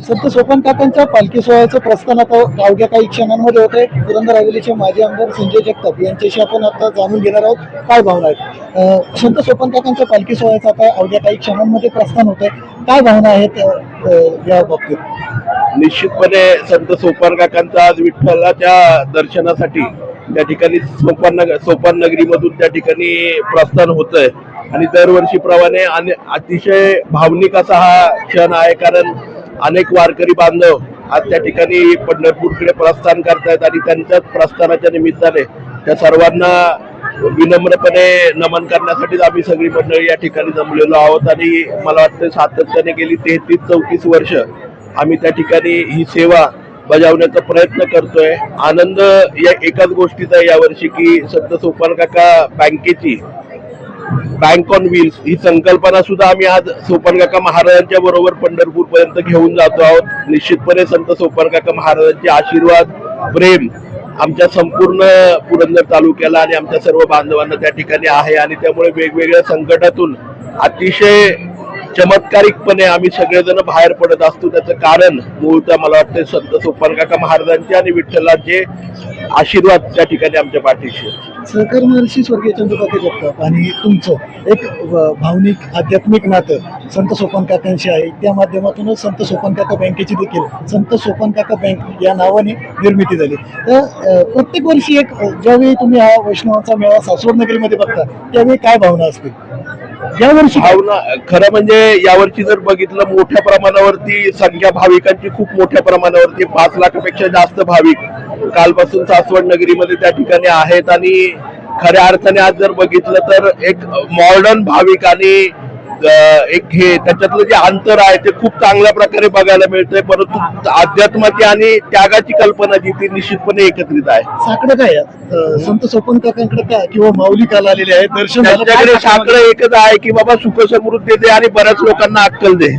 संत सोपन काकांच्या पालखी सोहळ्याचं प्रस्थान आता अवघ्या काही क्षणांमध्ये होत आहे पुरंदर हवेलीचे माजी आमदार संजय जगताप यांच्याशी आपण आता जाणून घेणार आहोत. काय भावना आहेत? संत सोपन काकांच्या पालखी सोहळ्याचं आता अवघ्या काही क्षणांमध्ये प्रस्थान होत आहे काय भावना आहेत या बाबतीत? निश्चितपणे संत सोपान काकांचा आज विठ्ठलाच्या दर्शनासाठी त्या ठिकाणी सोपान नगर सोपान नगरीमधून त्या ठिकाणी प्रस्थान होत आहे आणि दरवर्षीप्रमाणे आणि अतिशय भावनिक असा हा क्षण आहे कारण अनेक वारकरी बांधव आज त्या ठिकाणी पंढरपूरकडे प्रस्थान करतायत आणि त्यांच्याच प्रस्थानाच्या निमित्ताने त्या सर्वांना विनम्रपणे नमन करण्यासाठीच आम्ही सगळी मंडळी या ठिकाणी जमलेलो आहोत आणि मला वाटतं सातत्याने गेली तेहतीस चौतीस वर्ष आम्ही त्या ठिकाणी ही सेवा बजावण्याचा प्रयत्न करतोय. आनंद या एकाच गोष्टीचा आहे यावर्षी की संत सोपान काका बँकेची बँक ऑन व्हील्स ही संकल्पना सुद्धा आम्ही आज सोपानकाका महाराजांच्या बरोबर पंढरपूर पर्यंत घेऊन जातो आहोत. निश्चितपणे संत सोपानकाका महाराजांचे आशीर्वाद प्रेम आमच्या संपूर्ण पुरंदर तालुक्याला आणि आमच्या सर्व बांधवांना त्या ठिकाणी आहे आणि त्यामुळे वेगवेगळ्या संकटातून अतिशय चमत्कारिकपणे आम्ही सगळेजण बाहेर पडत असतो. त्याचं कारण मूळतः मला वाटतं संत सोपान काका महाराजांचे आणि विठ्ठलाचे आशीर्वाद त्या ठिकाणी आमच्या पाठीशी सहकार महर्षी स्वर्गीय चंद्रकाका जगताप आणि तुमचं एक भावनिक आध्यात्मिक नातं संत सोपन काकांशी आहे. त्या माध्यमातूनच संत सोपन काका बँकेची देखील संत सोपन काका बँक या नावाने निर्मिती झाली. तर प्रत्येक वर्षी एक ज्यावेळी तुम्ही हा वैष्णवाचा मेळा सासवड नगरीमध्ये बघता त्यावेळी काय भावना असतील? यावर्षी भावना खरं म्हणजे यावर्षी जर बघितलं मोठ्या प्रमाणावरती संख्या भाविकांची खूप मोठ्या प्रमाणावरती पाच लाखापेक्षा जास्त भाविक कालपासून सासवड नगरीमध्ये त्या ठिकाणी आहेत. आणि खऱ्या अर्थाने आज जर बघितलं तर एक मॉडर्न भाविक आणि एक हे त्याच्यातलं जे अंतर आहे ते खूप चांगल्या प्रकारे बघायला मिळतंय परंतु अध्यात्माची आणि त्यागाची कल्पना जी ती निश्चितपणे एकत्रित आहे साकडं काय आहे? अ, संत सोपन काकांकडे काय किंवा माऊली काल आलेले आहेत दर्शन झालं, काय त्यांच्याकडे? साकडं एकच आहे की बाबा सुख समृद्धी दे आणि बऱ्याच लोकांना अक्कल दे